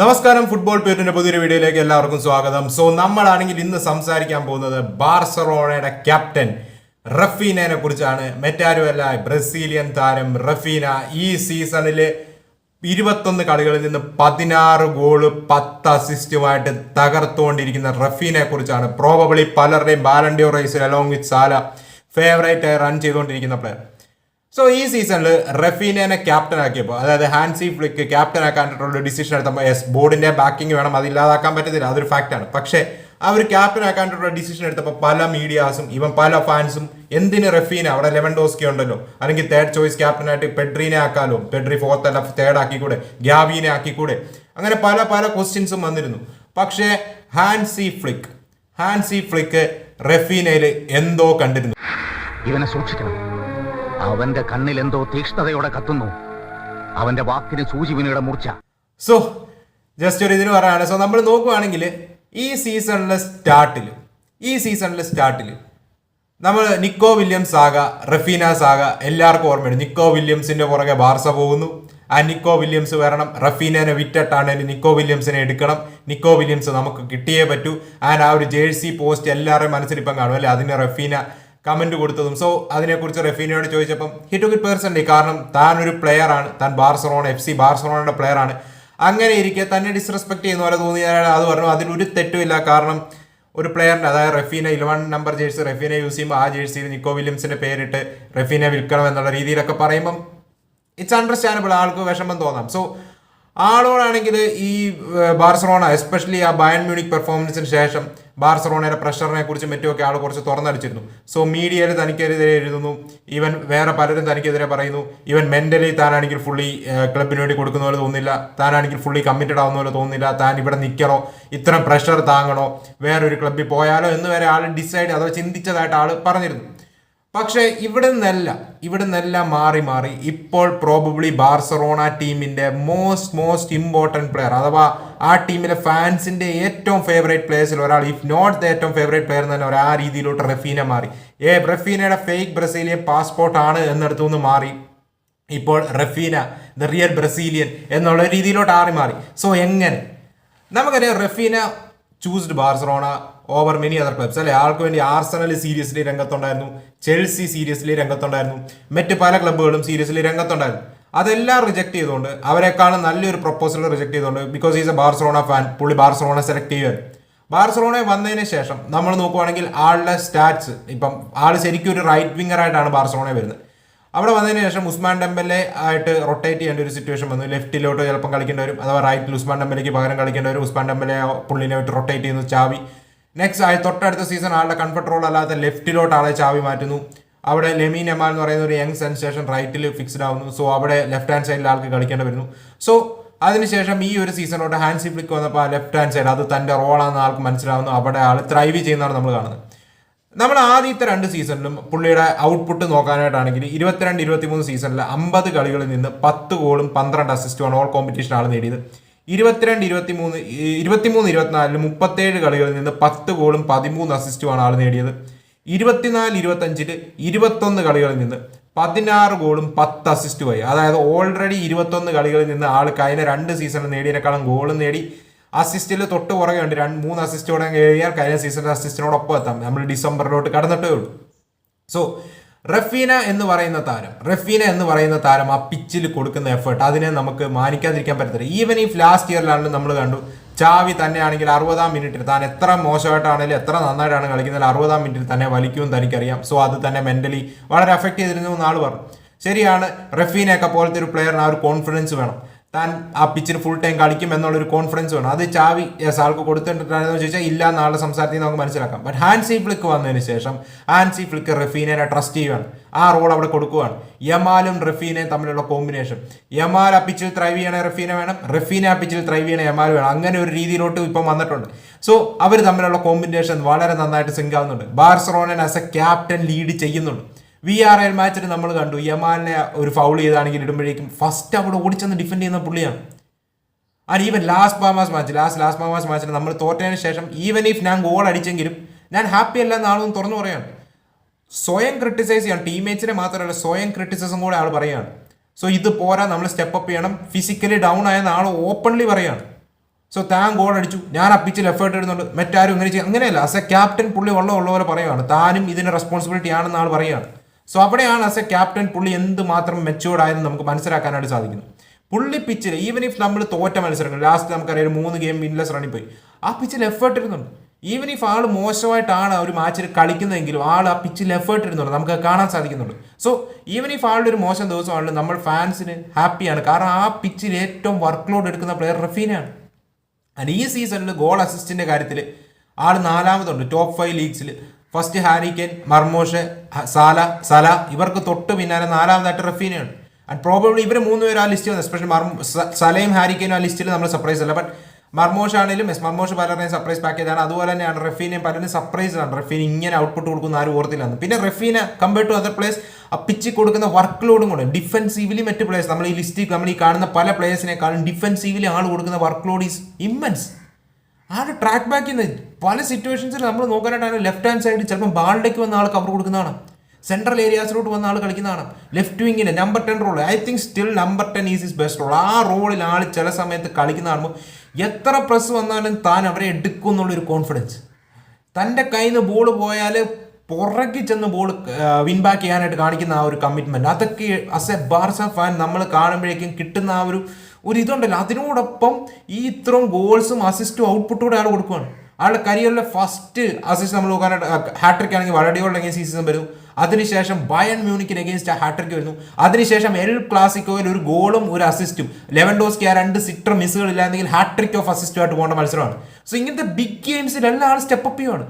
നമസ്കാരം. ഫുട്ബോൾ പേരിന്റെ പുതിയൊരു വീഡിയോയിലേക്ക് എല്ലാവർക്കും സ്വാഗതം. സോ നമ്മളാണെങ്കിൽ ഇന്ന് സംസാരിക്കാൻ പോകുന്നത് ബാർസലോണയുടെ ക്യാപ്റ്റൻ റഫീനയെ കുറിച്ചാണ്. മറ്റാരുമല്ല ബ്രസീലിയൻ താരം റഫീന ഈ സീസണിൽ ഇരുപത്തൊന്ന് കളികളിൽ നിന്ന് പതിനാറ് ഗോൾ പത്ത് അസിസ്റ്റുമായിട്ട് തകർത്തുകൊണ്ടിരിക്കുന്ന റഫീനെ കുറിച്ചാണ്. പ്രോബബിളി പലരുടെയും Ballon d'Or റൈസിൽ along with Salah favourite run ചെയ്തുകൊണ്ടിരിക്കുന്ന പ്ലെയർ സോ ഈ സീസണിൽ റഫീനെ ക്യാപ്റ്റൻ ആക്കിയപ്പോൾ അതായത് ഹാൻസി ഫ്ലിക്ക് ക്യാപ്റ്റൻ ആക്കാനായിട്ടുള്ള ഡിസിഷൻ എടുത്തപ്പോൾ എസ് ബോർഡിന്റെ ബാക്കിംഗ് വേണം അത് ഇല്ലാതാക്കാൻ പറ്റത്തില്ല അതൊരു ഫാക്റ്റാണ് പക്ഷേ അവർ ക്യാപ്റ്റൻ ആക്കാനായിട്ടുള്ള ഡിസിഷൻ എടുത്തപ്പോൾ പല മീഡിയാസും ഇവൻ പല ഫാൻസും എന്തിന് റഫീന അവിടെ ലെവൻ ഡോസ്കി ഉണ്ടല്ലോ അല്ലെങ്കിൽ തേർഡ് ചോയ്സ് ക്യാപ്റ്റനായിട്ട് പെഡ്രീനെ ആക്കാലോ പെഡ്രി ഫോർത്ത് അല്ല തേർഡ് ആക്കിക്കൂടെ ഗ്യാബീനെ ആക്കിക്കൂടെ അങ്ങനെ പല പല ക്വസ്റ്റ്യൻസും വന്നിരുന്നു. പക്ഷേ ഹാൻസി ഫ്ലിക്ക് ഹാൻസി ഫ്ലിക്ക് റഫീനയിൽ എന്തോ കണ്ടിരുന്നു. ഇവനെ സൂക്ഷിക്കണം. അവന്റെ കണ്ണിൽ എന്തോ തീക്ഷ്ണതയോടെ കത്തുന്നു. അവന്റെ വാക്കിന് സൂചിവിനിയുടെ മൂർച്ച. സോ ജസ്റ്റ് ഒരു ഇതിന് പറയാണ് സോ നമ്മൾ നോക്കുവാണെങ്കിൽ ഈ സീസണിലെ സ്റ്റാർട്ടിൽ ഈ സീസണിലെ സ്റ്റാർട്ടിൽ നമ്മൾ നിക്കോ വില്യംസ് ആക റഫീന സാഗ എല്ലാവർക്കും ഓർമ്മയുണ്ട്. നിക്കോ വില്യംസിന്റെ പുറകെ ബാർസ പോകുന്നു. ആ നിക്കോ വില്യംസ് വരണം. റഫീനനെ വിറ്റട്ടാണ് നിക്കോ വില്യംസിനെ എടുക്കണം. നിക്കോ വില്യംസ് നമുക്ക് കിട്ടിയേ പറ്റൂ. ആൻഡ് ആ ഒരു ജേഴ്സി പോസ്റ്റ് എല്ലാവരുടെയും മനസ്സിൽ ഇപ്പം കാണും. അല്ലെ? അതിന് റഫീന കമന്റ് കൊടുത്തതും. സോ അതിനെക്കുറിച്ച് റഫീനയോട് ചോദിച്ചപ്പം ഹി ടു ഇറ്റ് പേഴ്സണലി കാരണം താൻ ഒരു പ്ലെയർ ആണ്. താൻ ബാർസലോണ എഫ് സി ബാർസലോണയുടെ പ്ലെയർ ആണ്. അങ്ങനെ ഇരിക്കെ തന്നെ ഡിസ്റെസ്പെക്ട് ചെയ്യുന്ന പോലെ തോന്നിയ അത് പറഞ്ഞു. അതിൽ ഒരു തെറ്റുമില്ല കാരണം ഒരു പ്ലെയറിന്റെ അതായത് Raphinha eleven number jersey Raphinha use ചെയ്യുമ്പോൾ ആ ജേഴ്സിയിൽ നിക്കോ വില്യംസിന്റെ പേരിട്ട് റഫീനെ വിൽക്കണം എന്നുള്ള രീതിയിലൊക്കെ പറയുമ്പം ഇറ്റ്സ് അണ്ടർസ്റ്റാൻഡബിൾ ആൾക്ക് വിഷമം തോന്നാം. സോ ആളോടാണെങ്കിൽ ഈ ബാർസലോണ എസ്പെഷ്യലി ആ ബയൺ മ്യൂണിക് പെർഫോമൻസിന് ശേഷം ബാർസലോണയുടെ പ്രഷറിനെ കുറിച്ച് മറ്റുമൊക്കെ ആൾ കുറച്ച് തുറന്നടിച്ചിരുന്നു. സോ മീഡിയയിൽ തനിക്കെതിരെ എഴുതുന്നു. ഈവൻ വേറെ പലരും തനിക്കെതിരെ പറയുന്നു. ഈവൻ മെന്റലി താനാണെങ്കിൽ ഫുള്ളി ക്ലബിന് വേണ്ടി കൊടുക്കുന്ന പോലെ തോന്നില്ല താനാണെങ്കിൽ ഫുള്ളി കമ്മിറ്റഡ് ആവുന്ന പോലെ തോന്നില്ല താൻ ഇവിടെ നിൽക്കണോ? ഇത്ര പ്രഷർ താങ്ങണോ? വേറൊരു ക്ലബ്ബിൽ പോയാലോ എന്ന് വരെ ആൾ ഡിസൈഡ് അഥവാ ചിന്തിച്ചതായിട്ട് ആൾ പറഞ്ഞിരുന്നു. പക്ഷേ ഇവിടെ നിന്നല്ല ഇവിടെ നിന്നല്ല മാറി മാറി ഇപ്പോൾ പ്രോബബ്ലി ബാർസറോണ ടീമിന്റെ മോസ്റ്റ് മോസ്റ്റ് ഇമ്പോർട്ടന്റ് പ്ലെയർ അഥവാ ആ ടീമിലെ ഫാൻസിന്റെ ഏറ്റവും ഫേവറേറ്റ് പ്ലേയേഴ്സിൽ ഒരാൾ ഇഫ് നോട്ട് ദ ഏറ്റവും ഫേവറേറ്റ് പ്ലെയർ തന്നെ ആ രീതിയിലോട്ട് റഫീന മാറി. ഏ റഫീനയുടെ ഫേക്ക് ബ്രസീലിയൻ പാസ്പോർട്ട് ആണ് എന്നിടത്തു നിന്ന് മാറി. ഇപ്പോൾ റഫീന ദ റിയൽ ബ്രസീലിയൻ എന്നുള്ള രീതിയിലോട്ട് ആറി മാറി. സോ എങ്ങനെ? നമുക്കറിയാം Raphinha choosed Barcelona. Over many other clubs അല്ലെ? ആൾക്ക് വേണ്ടി ആർസണൽ സീരിയസ്ലി രംഗത്തുണ്ടായിരുന്നു. ചെൽസി സീരിയസ്ലി രംഗത്തുണ്ടായിരുന്നു. മറ്റ് പല ക്ലബ്ബുകളും സീരിയസ്ലി രംഗത്തുണ്ടായിരുന്നു. അതെല്ലാം റിജക്ട് ചെയ്തുകൊണ്ട് അവരെക്കാളും നല്ലൊരു പ്രപ്പോസൽ റിജക്ട് ചെയ്തുകൊണ്ട് because is a Barcelona fan പുള്ളി ബാർസലോണ സെലക്ട് ചെയ്യുക ബാർസലോണ വന്നതിന് ശേഷം നമ്മൾ നോക്കുവാണെങ്കിൽ ആളുടെ സ്റ്റാറ്റ്സ് ഇപ്പം ആൾ ശരിക്കും ഒരു റൈറ്റ് വിങ്ങർ ആയിട്ടാണ് ബാർസലോണ വരുന്നത്. അവിടെ വന്നതിന് ശേഷം ഉസ്മാൻ ഡെമ്പലെ ആയിട്ട് റൊട്ടേറ്റ് ചെയ്യേണ്ട ഒരു സിറ്റുവേഷൻ വന്നു. ലെഫ്റ്റിലോട്ട് ചിലപ്പം കളിക്കേണ്ടി വരും അഥവാ റൈറ്റിൽ ഉസ്മാൻ ഡെമ്പലേക്ക് പകരം കളിക്കേണ്ടി വരും. ഉസ്മാൻ ഡെമ്പലെ പുള്ളിനെ വിട്ട് റൊട്ടേറ്റ് ചെയ്യുന്നു. ചാവി നെക്സ്റ്റ് ആയി തൊട്ടടുത്ത സീസൺ ആളുടെ കൺഫർട്ട് റോൾ അല്ലാത്ത ലെഫ്റ്റിലോട്ട് ആളെ ചാവി മാറ്റുന്നു. അവിടെ ലെമി എമാൽ എന്ന് പറയുന്ന ഒരു യങ് സെൻസേഷൻ റൈറ്റിൽ ഫിക്സ്ഡ് ആവുന്നു. സോ അവിടെ ലെഫ്റ്റ് ഹാൻഡ് സൈഡിൽ ആൾക്ക് കളിക്കേണ്ടി വരുന്നു. സോ അതിനുശേഷം ഈ ഒരു സീസണോട്ട് ഹാൻസി ഫ്ലിക്ക് വന്നപ്പോൾ ലെഫ്റ്റ് ഹാൻഡ് സൈഡ് അത് തന്റെ റോളാണെന്ന് ആൾക്ക് മനസ്സിലാവുന്നു. അവിടെ ആൾ ത്രൈവ് ചെയ്യുന്നതാണ് നമ്മൾ കാണുന്നത്. നമ്മൾ ആദ്യത്തെ രണ്ട് സീസണിലും പുള്ളിയുടെ ഔട്ട്പുട്ട് നോക്കാനായിട്ടാണെങ്കിൽ ഇരുപത്തിരണ്ട് ഇരുപത്തിമൂന്ന് സീസണിൽ അമ്പത് കളികളിൽ നിന്ന് പത്ത് ഗോളും പന്ത്രണ്ട് അസിസ്റ്റുമാണ് ഓൾ കോമ്പറ്റീഷൻ ആൾ നേടിയത്. ഇരുപത്തിരണ്ട് ഇരുപത്തിമൂന്ന് ഇരുപത്തിമൂന്ന് ഇരുപത്തിനാലിൽ മുപ്പത്തേഴ് കളികളിൽ നിന്ന് പത്ത് ഗോളും പതിമൂന്ന് അസിസ്റ്റുമാണ് ആൾ നേടിയത്. ഇരുപത്തിനാല് ഇരുപത്തഞ്ചിൽ ഇരുപത്തൊന്ന് കളികളിൽ നിന്ന് പതിനാറ് ഗോളും പത്ത് അസിസ്റ്റുമായി അതായത് ഓൾറെഡി ഇരുപത്തൊന്ന് കളികളിൽ നിന്ന് ആൾ കഴിഞ്ഞ രണ്ട് സീസണിൽ നേടിയതിനേക്കാളും ഗോളും നേടി. അസിസ്റ്റിൽ തൊട്ട് പുറകെ ഉണ്ട്. രണ്ട് മൂന്ന് അസിസ്റ്റോടെ കഴിഞ്ഞാൽ കഴിഞ്ഞ സീസണിലെ അസിസ്റ്റിനോടൊപ്പം എത്താം. നമ്മൾ ഡിസംബറിലോട്ട് കടന്നിട്ടേ ഉള്ളൂ. സോ റഫീന എന്ന് പറയുന്ന താരം. റഫീന എന്ന് പറയുന്ന താരം ആ പിച്ചിൽ കൊടുക്കുന്ന എഫേർട്ട് അതിനെ നമുക്ക് മാനിക്കാതിരിക്കാൻ പറ്റത്തില്ല. ഈവൻ ഈ ലാസ്റ്റ് ഇയറിലാണെങ്കിലും നമ്മൾ കണ്ടു ചാവി തന്നെയാണെങ്കിൽ അറുപതാം മിനിറ്റിൽ താൻ എത്ര മോശമായിട്ടാണെങ്കിലും എത്ര നന്നായിട്ടാണ് കളിക്കുന്നത് അറുപതാം മിനിറ്റിൽ തന്നെ വലിക്കുമെന്ന് തനിക്കറിയാം. സോ അത് തന്നെ മെന്റലി വളരെ എഫക്ട് ചെയ്തിരുന്നു എന്ന് ആൾ പറഞ്ഞു. ശരിയാണ് റഫീനയൊക്കെ പോലത്തെ ഒരു പ്ലെയറിന് ആ ഒരു കോൺഫിഡൻസ് വേണം. താൻ ആ പിച്ചിന് ഫുൾ ടൈം കളിക്കും എന്നുള്ളൊരു കോൺഫിഡൻസ് വേണം. അത് ചാവി യെസ് ആൾക്ക് കൊടുത്തിട്ടുണ്ടായിരുന്നു ചോദിച്ചാൽ ഇല്ല എന്നാളെ സംസാരത്തിൽ നമുക്ക് മനസ്സിലാക്കാം. ബട്ട് ഹാൻസി ഫ്ലിക്ക് വന്നതിന് ശേഷം ഹാൻസി ഫ്ലിക്ക് റഫീനെ ട്രസ്റ്റ് ചെയ്യുകയാണ് ആ റോൾ അവിടെ കൊടുക്കുകയാണ് യമാലും റഫീനയും തമ്മിലുള്ള കോമ്പിനേഷൻ യമാൽ ആ പിച്ചിൽ ത്രൈവ് ചെയ്യണ റഫീന വേണം. റഫീന ആ പിച്ചിൽ ത്രൈവ് ചെയ്യണ യമാൽ വേണം. അങ്ങനെ ഒരു രീതിയിലോട്ട് ഇപ്പം വന്നിട്ടുണ്ട്. സോ അവർ തമ്മിലുള്ള കോമ്പിനേഷൻ വളരെ നന്നായിട്ട് സിങ്ക് ആവുന്നുണ്ട്. ബാർസറോണൻ ആസ് എ ക്യാപ്റ്റൻ ലീഡ് ചെയ്യുന്നുണ്ട്. വി ആർ എൽ മാച്ചിൽ നമ്മൾ കണ്ടു. യമാലിനെ ഒരു ഫൗൾ ചെയ്താണെങ്കിൽ ഇടുമ്പോഴേക്കും ഫസ്റ്റ് അവിടെ ഓടിച്ചെന്ന് ഡിഫെൻഡ് ചെയ്യുന്ന പുള്ളിയാണ്. And even last Palmas match last last Palmas മാച്ചിൽ നമ്മൾ തോറ്റതിന് ശേഷം ഈവൻ ഇഫ് ഞാൻ ഗോൾ അടിച്ചെങ്കിലും ഞാൻ ഹാപ്പി അല്ല എന്നാണെന്ന് തുറന്നു പറയാണ്. സ്വയം ക്രിട്ടിസൈസ് ചെയ്യണം. ടീംമേറ്റ്സിനെ മാത്രമല്ല സ്വയം ക്രിട്ടിസിസം കൂടെ ആൾ പറയുകയാണ് സോ ഇത് പോരാ നമ്മൾ സ്റ്റെപ്പ് അപ്പ് ചെയ്യണം. ഫിസിക്കലി ഡൗൺ ആയ ആൾ ഓപ്പൺലി പറയാണ്. സോ താൻ ഗോൾ അടിച്ചു. ഞാൻ ആ പിച്ചിൽ എഫേർട്ട് ഇടുന്നുണ്ട്. മറ്റാരും ഇങ്ങനെ ചെയ്യും അങ്ങനെയല്ല. ആസ് എ ക്യാപ്റ്റൻ പുള്ളി ഉള്ള ഉള്ള പോലെ പറയുകയാണ് താനും ഇതിന് റെസ്പോൺസിബിലിറ്റി ആണെന്ന് ആൾ പറയുകയാണ് സോ അവിടെയാണ് ആസ് എ ക്യാപ്റ്റൻ പുള്ളി എന്ത് മാത്രം മെച്ചുവേർഡ് ആയെന്ന് നമുക്ക് മനസ്സിലാക്കാനായിട്ട് സാധിക്കുന്നു. പുള്ളി പിച്ചിൽ ഈവൻ ഇഫ് നമ്മൾ തോറ്റ മത്സരങ്ങൾ ലാസ്റ്റ് നമുക്കറിയാം ഒരു മൂന്ന് ഗെയിം വിൻലെസ് റണ്ണിൽ പോയി. ആ പിച്ചിൽ എഫേർട്ട് ഇടുന്നുണ്ട്. ഈവൻ ഇഫ് ആൾ മോശമായിട്ടാണ് ഒരു മാച്ചിൽ കളിക്കുന്നതെങ്കിലും ആൾ ആ പിച്ചിൽ എഫേർട്ട് ഇടുന്നുണ്ട്. നമുക്ക് അത് കാണാൻ സാധിക്കുന്നുണ്ട്. സോ ഈവൻ ഇഫ് ആളുടെ ഒരു മോശം ദിവസമാണെങ്കിലും നമ്മൾ ഫാൻസിന് ഹാപ്പിയാണ് കാരണം ആ പിച്ചിൽ ഏറ്റവും വർക്ക് ലോഡ് എടുക്കുന്ന പ്ലെയർ റഫീനാണ് ആൻഡ് ഈ സീസണിൽ ഗോൾ അസിസ്റ്റിന്റെ കാര്യത്തിൽ ആൾ നാലാമതുണ്ട്. Top five ലീഗ്സിൽ first Harry Kane Marmoush Salah Salah ഇവർക്ക് തൊട്ട് പിന്നാലെ നാലാമതായിട്ട് റഫീനയാണ് ആൻഡ് പ്രോബബ്ലി ഇവർ മൂന്ന് പേര് ആ ലിസ്റ്റ് വന്നു. എസ്പെഷ്യൽ മർമ സലയും ഹാരിക്കനും ആ ലിസ്റ്റിൽ നമ്മൾ സർപ്രൈസ് അല്ല. ബട്ട് മർമോഷ് ആണെങ്കിലും എസ് മർമോഷ് പലരെയും സർപ്രൈസ് പാക്കേജ് ആണ് അതുപോലെ തന്നെയാണ് റഫീനെയും പലരും ആണ്. റഫീൻ ഇങ്ങനെ ഔട്ട്പുട്ട് കൊടുക്കുന്ന ആരും ഓർത്തില്ലാന്ന്. പിന്നെ Raphinha compared to other players ആ പിച്ച് കൊടുക്കുന്ന വർക്ക് ലോഡും കൂടെ ഡിഫെൻസീവ്ലി മറ്റ് പ്ലേയേഴ്സ് നമ്മൾ ഈ ലിസ്റ്റിൽ നമ്മൾ ഈ കാണുന്ന പല പ്ലേയേഴ്സിനെക്കാളും ഡിഫെൻസീവ്ലി ആൾ കൊടുക്കുന്ന വർക്ക് ലോഡ് ഈസ് ഇമ്മൻസ് ആൾ ട്രാക്ക് ബാക്ക് ചെയ്യുന്നത് പല സിറ്റുവേഷൻസിൽ നമ്മൾ നോക്കാനായിട്ടാണ് ലെഫ്റ്റ് ഹാൻഡ് സൈഡിൽ ചിലപ്പോൾ ബാളിലേക്ക് വന്ന ആൾ കവർ കൊടുക്കുന്നതാണ് സെൻട്രൽ ഏരിയാസിലോട്ട് വന്ന ആൾ കളിക്കുന്നതാണ് left വിങ്ങിന് number ten role I think still number ten is is best role ആ റോളിൽ ആൾ ചില സമയത്ത് കളിക്കുന്ന കാണുമ്പോൾ എത്ര പ്രസ് വന്നാലും താൻ അവരെ എടുക്കും എന്നുള്ളൊരു കോൺഫിഡൻസ് തന്റെ കയ്യിൽ നിന്ന് ബോൾ പോയാൽ പുറകെ ചെന്ന് ബോൾ വിൻ ബാക്ക് ചെയ്യാനായിട്ട് കാണിക്കുന്ന ആ ഒരു കമ്മിറ്റ്മെന്റ് അതൊക്കെ അസ് എ ബാർസ ഫാൻ നമ്മൾ കാണുമ്പോഴേക്കും കിട്ടുന്ന ആ ഒരു ഒരു ഇതുണ്ടല്ലോ. അതിനോടൊപ്പം ഈ ഇത്രയും ഗോൾസും അസിസ്റ്റും ഔട്ട്പുട്ടും കൂടെ ആൾ കൊടുക്കുകയാണ് ആളുടെ കരിയറിലെ ഫസ്റ്റ് അസിസ്റ്റ് നമ്മൾ നോക്കാനായിട്ട് ഹാട്രിക് ആണെങ്കിൽ വളരെയോളം അഗേൻസ്റ്റ് സീസൺ വരും. അതിനുശേഷം ബയൺ മ്യൂണിക്കിന് എഗെയിൻസ്റ്റ് ഹാട്രിക് വരുന്നു. അതിനുശേഷം എൽ ക്ലാസിക്കോയിൽ ഒരു ഗോളും ഒരു അസിസ്റ്റും ലെവൻ ഡോസ്കി ആ രണ്ട് സിറ്റർ മിസ്സുകൾ ഇല്ലാന്നെങ്കിൽ ഹാട്രിക് ഓഫ് അസിസ്റ്റുമായിട്ട് പോകേണ്ട മത്സരമാണ്. സോ ഇങ്ങനത്തെ ബിഗ് ഗെയിംസിൽ എല്ലാ ആൾ സ്റ്റെപ്പ് അപ്പ് ചെയ്യുവാണ്.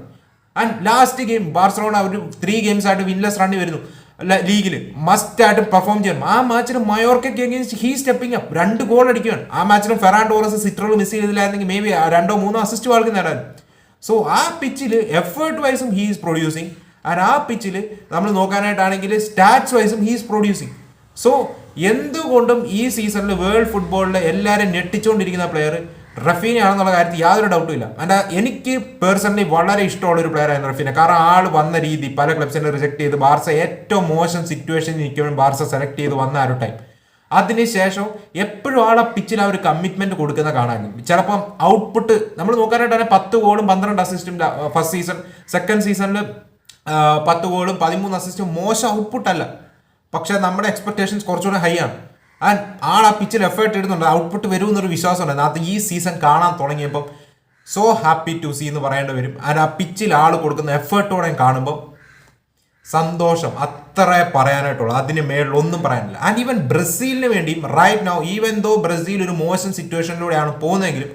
ആൻഡ് ലാസ്റ്റ് ഗെയിം ബാർസലോണ ഒരു ത്രീ ഗെയിംസ് ആയിട്ട് വിൻലെസ് റണ്ണി വരുന്നു. ലീഗിൽ മസ്റ്റ് ആയിട്ട് പെർഫോം ചെയ്യണം ആ മാച്ചിൽ മയോർക്കൊക്കെ അഗേൻസ്റ്റ് ഹീ സ്റ്റെപ്പിംഗ് അപ്പ്. രണ്ട് ഗോൾ അടിക്കുകയാണ് ആ മാച്ചിലും ഫെറാൻ ടോറസ് സിറ്ററുകൾ മിസ് ചെയ്തില്ലായിരുന്നെങ്കിൽ മേ ബി രണ്ടോ മൂന്നോ അസിസ്റ്റ് ആൾക്ക് നേടാൻ. സോ ആ പിച്ചിൽ എഫേർട്ട് വൈസും ഹീ ഈസ് പ്രൊഡ്യൂസിങ് ആൻഡ് ആ പിച്ചിൽ നമ്മൾ നോക്കാനായിട്ടാണെങ്കിൽ സ്റ്റാറ്റ്സ് വൈസും ഹീ ഈസ് പ്രൊഡ്യൂസിങ് സോ എന്തുകൊണ്ടും ഈ സീസണിൽ വേൾഡ് ഫുട്ബോളിൽ എല്ലാവരും ഞെട്ടിച്ചുകൊണ്ടിരിക്കുന്ന പ്ലെയർ റഫീന ആണെന്നുള്ള കാര്യത്തിൽ യാതൊരു ഡൗട്ടും ഇല്ല. എന്റെ എനിക്ക് പേഴ്സണലി വളരെ ഇഷ്ടമുള്ള ഒരു പ്ലെയർ ആയിരുന്നു റഫീന. കാരണം ആൾ വന്ന രീതി പല ക്ലബ്സിനെ റിജക്ട് ചെയ്ത് ബാർസ ഏറ്റവും മോശം സിറ്റുവേഷനിൽ നിൽക്കുമ്പോഴും ബാർസ സെലക്ട് ചെയ്ത് വന്ന ആ ഒരു ടൈം അതിനുശേഷം എപ്പോഴും ആളെ പിച്ചിൽ ആ ഒരു കമ്മിറ്റ്മെന്റ് കൊടുക്കുന്ന കാണാനും ചിലപ്പം ഔട്ട്പുട്ട് നമ്മൾ നോക്കാനായിട്ട് തന്നെ പത്ത് ഗോളും പന്ത്രണ്ട് അസിസ്റ്റും ഫസ്റ്റ് സീസൺ സെക്കൻഡ് സീസണിൽ പത്ത് ഗോളും പതിമൂന്ന് അസിസ്റ്റും മോശം ഔട്ട്പുട്ട് അല്ല. പക്ഷേ നമ്മുടെ എക്സ്പെക്ടേഷൻസ് കുറച്ചുകൂടെ ഹൈ ആണ്. ആൻഡ് ആൾ ആ പിച്ചിൽ എഫേർട്ട് ഇടുന്നുണ്ട്. ഔട്ട്പുട്ട് വരുമെന്നൊരു വിശ്വാസമുണ്ട്. അത് ഈ സീസൺ കാണാൻ തുടങ്ങിയപ്പം സോ ഹാപ്പി ടു സീ എന്ന് പറയേണ്ടി വരും. ആൻഡ് ആ പിച്ചിൽ ആൾ കൊടുക്കുന്ന എഫേർട്ടോടെ കാണുമ്പോൾ സന്തോഷം. അത്ര പറയാനായിട്ടുള്ളൂ. അതിന് മേളിൽ ഒന്നും പറയാനില്ല. ആൻഡ് ഈവൻ ബ്രസീലിന് വേണ്ടിയും right now even though Brazil ഒരു മോശം സിറ്റുവേഷനിലൂടെയാണ് പോകുന്നതെങ്കിലും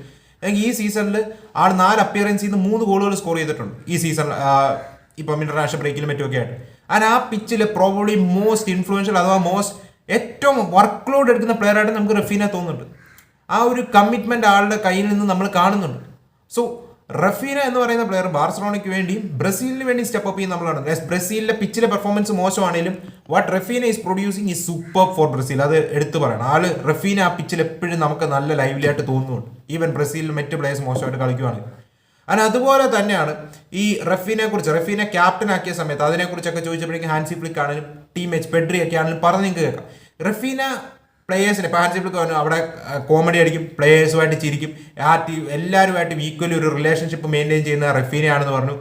ഈ സീസണിൽ ആൾ നാല് അപ്പിയറൻസിൽ നിന്ന് മൂന്ന് ഗോളുകൾ സ്കോർ ചെയ്തിട്ടുണ്ട്. ഈ സീസൺ ഇപ്പം ഇന്റർനാഷണൽ ബ്രേക്കിലും മറ്റുമൊക്കെ ആയിട്ട്. ആൻഡ് ആ പിച്ചിൽ പ്രോബ്ലി മോസ്റ്റ് ഇൻഫ്ലുവൻഷ്യൽ അഥവാ മോസ്റ്റ് ഏറ്റവും വർക്ക് ലോഡ് എടുക്കുന്ന പ്ലെയർ ആയിട്ട് നമുക്ക് റഫീനെ തോന്നുന്നുണ്ട്. ആ ഒരു കമ്മിറ്റ്മെന്റ് ആളുടെ കയ്യിൽ നിന്ന് നമ്മൾ കാണുന്നുണ്ട്. സോ റഫീന എന്ന് പറയുന്ന പ്ലെയർ ബാർസലോണയ്ക്ക് വേണ്ടിയും ബ്രസീലിന് വേണ്ടി സ്റ്റെപ്പ് അപ്പ് ചെയ്യുന്ന നമ്മളാണ്. ബ്രസീലിലെ പിച്ചിലെ performance മോശമാണെങ്കിലും what Raphinha is producing is super for Brazil അത് എടുത്തു പറയണം. ആൾ റഫീന ആ പിച്ചിൽ എപ്പോഴും നമുക്ക് നല്ല ലൈവ്ലി ആയിട്ട് തോന്നുന്നുണ്ട്. ഈവൻ ബ്രസീലിൽ മറ്റ് പ്ലെയേഴ്സ് മോശമായിട്ട് കളിക്കുവാണെങ്കിൽ. And അതുപോലെ തന്നെയാണ് ഈ റഫീനെ കുറിച്ച് റഫീനെ ക്യാപ്റ്റൻ ആക്കിയ സമയത്ത് അതിനെക്കുറിച്ചൊക്കെ ചോദിച്ചപ്പോഴേക്കും ഹാൻസി ഫ്ലിക്ക് ആണെങ്കിലും ടീം എച്ച് പെഡ്രി ഒക്കെ ആണെങ്കിലും പറഞ്ഞ് നിങ്ങൾക്ക് കേൾക്കാം. റഫീന പ്ലേയേഴ്സിന് ഇപ്പോൾ ഹാൻസി ഫ്ലിക്ക് പറഞ്ഞു അവിടെ കോമഡി അടിക്കും പ്ലേയേഴ്സുമായിട്ട് ചിരിക്കും ആ ടീം എല്ലാവരുമായിട്ടും ഈക്വലി ഒരു റിലേഷൻഷിപ്പ് മെയിന്റെയിൻ ചെയ്യുന്ന റഫീനയാണെന്ന് പറഞ്ഞു.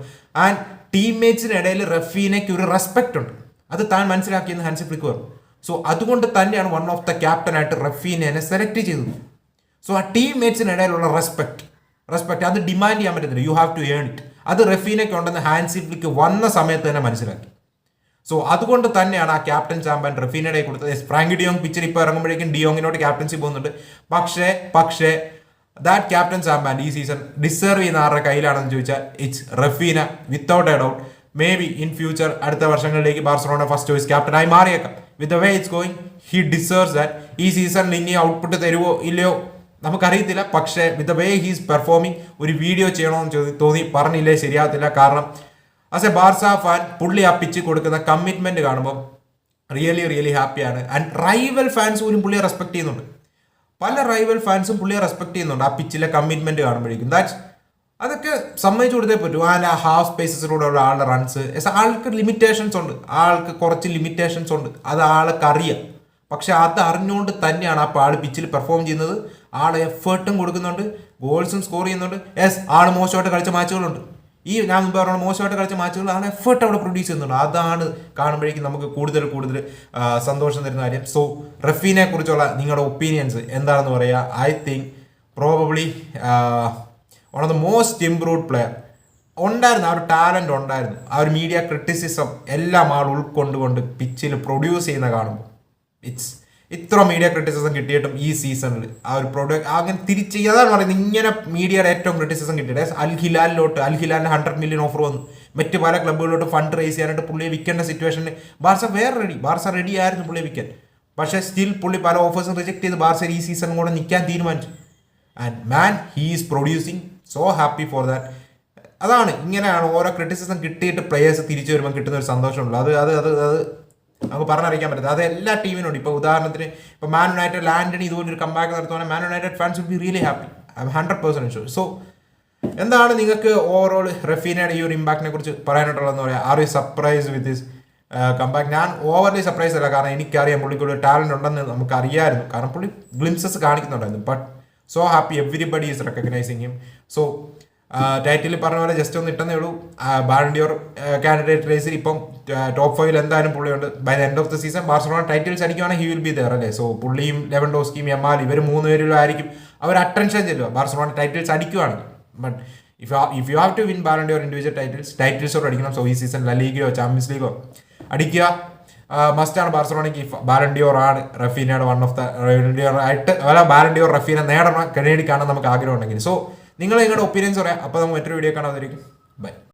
ആൻഡ് ടീംമേറ്റ്സിനിടയിൽ റഫീനയ്ക്ക് ഒരു റെസ്പെക്റ്റ് ഉണ്ട്. അത് താൻ മനസ്സിലാക്കിയെന്ന് ഹാൻസി ഫ്ലിക്ക് പറഞ്ഞു. സോ അതുകൊണ്ട് തന്നെയാണ് വൺ ഓഫ് ദ ക്യാപ്റ്റനായിട്ട് റഫീനെ സെലക്ട് ചെയ്തത്. സോ ആ ടീം മേറ്റ്സിനിടയിലുള്ള റെസ്പെക്ട് റെസ്പെക്ട് അത് ഡിമാൻഡ് ചെയ്യാൻ പറ്റത്തില്ല. You have to earn it അത് റഫീനയ്ക്ക് ഉണ്ടെന്ന് ഹാൻസി ഫ്ലിക്ക് വന്ന സമയത്ത് തന്നെ മനസ്സിലാക്കി. സോ അതുകൊണ്ട് തന്നെയാണ് ആ ക്യാപ്റ്റൻ ചാമ്പ്യൻ റഫീനയുടെ കൊടുത്തത് ഫ്രാങ്ക് ഡിയോങ് പിക്ചർ ഇപ്പോൾ ഇറങ്ങുമ്പോഴേക്കും ഡിയോങ്ങിനോട് ക്യാപ്റ്റൻസി പോകുന്നുണ്ട്. പക്ഷേ പക്ഷേ ദാറ്റ് ക്യാപ്റ്റൻ ചാമ്പ്യൻ ഈ സീസൺ ഡിസേർവ് ചെയ്യുന്ന ആരുടെ കയ്യിലാണെന്ന് ചോദിച്ചാൽ it's Raphinha without a doubt maybe in future അടുത്ത വർഷങ്ങളിലേക്ക് ബാർസലോണ ഫസ്റ്റ് ചോയ്സ് ക്യാപ്റ്റനായി മാറിയേക്കാം. With way it's going he deserves that ഈ സീസണിൽ ഇനി ഔട്ട്പുട്ട് തരുമോ ഇല്ലയോ? നമുക്കറിയത്തില്ല പക്ഷേ വിത്ത് വേ ഹീസ് പെർഫോമിങ് ഒരു വീഡിയോ ചെയ്യണമെന്ന് തോന്നി. പറഞ്ഞില്ലേ ശരിയാകത്തില്ല. കാരണം ആസ് എ ബാർസ ഫാൻ പുള്ളി ആ പിച്ച് കൊടുക്കുന്ന കമ്മിറ്റ്മെന്റ് കാണുമ്പോൾ റിയലി റിയലി ഹാപ്പിയാണ് ആൻഡ് റൈവൽ ഫാൻസ് പോലും പുള്ളിയെ റെസ്പെക്ട് ചെയ്യുന്നുണ്ട്. പല റൈവൽ ഫാൻസും പുള്ളിയെ റെസ്പെക്ട് ചെയ്യുന്നുണ്ട്. ആ പിച്ചിലെ കമ്മിറ്റ്മെന്റ് കാണുമ്പോഴേക്കും. ദാറ്റ്സ് അതൊക്കെ സമ്മതിച്ചു കൊടുത്തേ പറ്റൂ. ആ ഹാഫ് സ്പേസസിലൂടെ ഉള്ള ആളുടെ റൺസ് ആൾക്ക് ലിമിറ്റേഷൻസ് ഉണ്ട്. ആൾക്ക് കുറച്ച് ലിമിറ്റേഷൻസ് ഉണ്ട്. അത് ആൾക്ക് അറിയാം പക്ഷെ അത് അറിഞ്ഞുകൊണ്ട് തന്നെയാണ് ആ പാൾ പിച്ചിൽ പെർഫോം ചെയ്യുന്നത്. ആൾ എഫേർട്ടും കൊടുക്കുന്നുണ്ട് ഗോൾസും സ്കോർ ചെയ്യുന്നുണ്ട്. യെസ് ആൾ മോശമായിട്ട് കളിച്ച മാച്ചുകളുണ്ട് ഈ ഞാൻ മുമ്പ് പറഞ്ഞ മോശമായിട്ട് കളിച്ച മാച്ചുകൾ ആൾ എഫേർട്ട് അവിടെ പ്രൊഡ്യൂസ് ചെയ്യുന്നുണ്ട്. അതാണ് കാണുമ്പോഴേക്കും നമുക്ക് കൂടുതൽ കൂടുതൽ സന്തോഷം തരുന്ന കാര്യം. സോ റഫീനെ കുറിച്ചുള്ള നിങ്ങളുടെ ഒപ്പീനിയൻസ് എന്താണെന്ന് പറയുക I think probably one of the most improved player ഉണ്ടായിരുന്നു ആ ഒരു ടാലന്റ് ഉണ്ടായിരുന്നു. ആ ഒരു മീഡിയ ക്രിറ്റിസിസം എല്ലാം ആൾ ഉൾക്കൊണ്ടുകൊണ്ട് പിച്ചിൽ പ്രൊഡ്യൂസ് ചെയ്യുന്ന കാണുമ്പോൾ. ഇറ്റ്സ് ഇത്ര മീഡിയ ക്രിറ്റിസിസം കിട്ടിയിട്ടും ഈ സീസണിൽ ആ ഒരു പ്രോഡക്റ്റ് അങ്ങനെ തിരിച്ച് അതാണ് പറയുന്നത് ഇങ്ങനെ മീഡിയയുടെ ഏറ്റവും ക്രിറ്റിസിസം കിട്ടിയിട്ട് അൽ ഹിലാലിലോട്ട് അൽ ഹിലാലിന് ഹൺഡ്രഡ് മില്യൺ ഓഫർ വന്നു. മറ്റ് പല ക്ലബ്ബുകളിലോട്ട് ഫണ്ട് റേസ് ചെയ്യാനായിട്ട് പുള്ളിയെ വിൽക്കേണ്ട സിറ്റുവേഷനിൽ ബാർസ വേറെ റെഡി ബാർസ റെഡി ആയിരുന്നു പുള്ളിയെ വിൽക്കാൻ. പക്ഷേ സ്റ്റിൽ പുള്ളി പല ഓഫേഴ്സും റിജക്ട് ചെയ്ത് ബാർസ ഈ സീസൺ കൂടെ നിൽക്കാൻ തീരുമാനിച്ചു. And man he is producing so happy for that അതാണ് ഇങ്ങനെയാണ് ഓരോ ക്രിറ്റിസിസം കിട്ടിയിട്ട് പ്ലേയേഴ്സ് തിരിച്ചു വരുമ്പോൾ കിട്ടുന്ന ഒരു സന്തോഷമുള്ളൂ അത് അത് അത് അത് നമുക്ക് പറഞ്ഞറിയിക്കാൻ പറ്റില്ല അത് എല്ലാ ടീമിനോടും ഇപ്പോൾ ഉദാഹരണത്തിന് ഇപ്പോൾ മാൻ യുണൈറ്റഡ് ലാൻഡിന് ഇതുപോലെ ഒരു comeback നടത്തുവാണെങ്കിൽ Man United fans will be really happy I hundred percent sure so എന്താണ് നിങ്ങൾക്ക് ഓവറോൾ റഫീനയുടെ ഈ ഒരു ഇമ്പാക്റ്റിനെ കുറിച്ച് പറയാനായിട്ടുള്ളതെന്ന് പറയാം? Are you surprise with this comeback ഞാൻ ഓവർലി സർപ്രൈസ് അല്ല. കാരണം എനിക്കറിയാം പുള്ളിക്ക് ഒരു ടാലന്റ് ഉണ്ടെന്ന് നമുക്ക് അറിയാമായിരുന്നു കാരണം പുള്ളി glimpses കാണിക്കുന്നുണ്ടായിരുന്നു. But so happy everybody is recognising him so title പറഞ്ഞ പോലെ ജസ്റ്റ് ഒന്ന് ഇട്ടെന്നേ ഉള്ളൂ. ബാലൻഡിയോർ കാൻഡിഡേറ്റ് റേസിൽ ഇപ്പം ടോപ്പ് ഫൈവിൽ എന്തായാലും പുള്ളിയുണ്ട്. By the end of the season Barcelona titles അടിക്കുവാണെങ്കിൽ he will be there അല്ലേ? സോ പുള്ളിയും ലെവൻ ഡോസ്കിയും എമാൽ ഇവർ മൂന്ന് പേരിലും ആയിരിക്കും അവർ അറ്റൻഷൻ ചെല്ലുക. Barcelona titles അടിക്കുവാണെങ്കിൽ. But if if you have to win Ballon d'Or individual titles ടൈറ്റിൽസോട് അടിക്കണം. സോ ഈ സീസൺ ല ലീഗോ ചാമ്പ്യൻസ് ലീഗോ അടിക്കുക. മസ്റ്റാണ് ബാർസലോണയ്ക്ക് ബാലൻഡിയോർ ആണ് റഫീനയുടെ വൺ ഓഫ് ദ ആയിട്ട് അല്ല ബാലൻഡിയോർ റഫീനെ നേടണം നേടിക്കാണാൻ നമുക്ക് ആഗ്രഹം ഉണ്ടെങ്കിൽ സോ നിങ്ങൾ നിങ്ങളുടെ ഒപ്പീനിയൻസ് പറയാം. അപ്പോൾ നമുക്ക് മറ്റൊരു വീഡിയോ കാണാതിരിക്കും ബൈ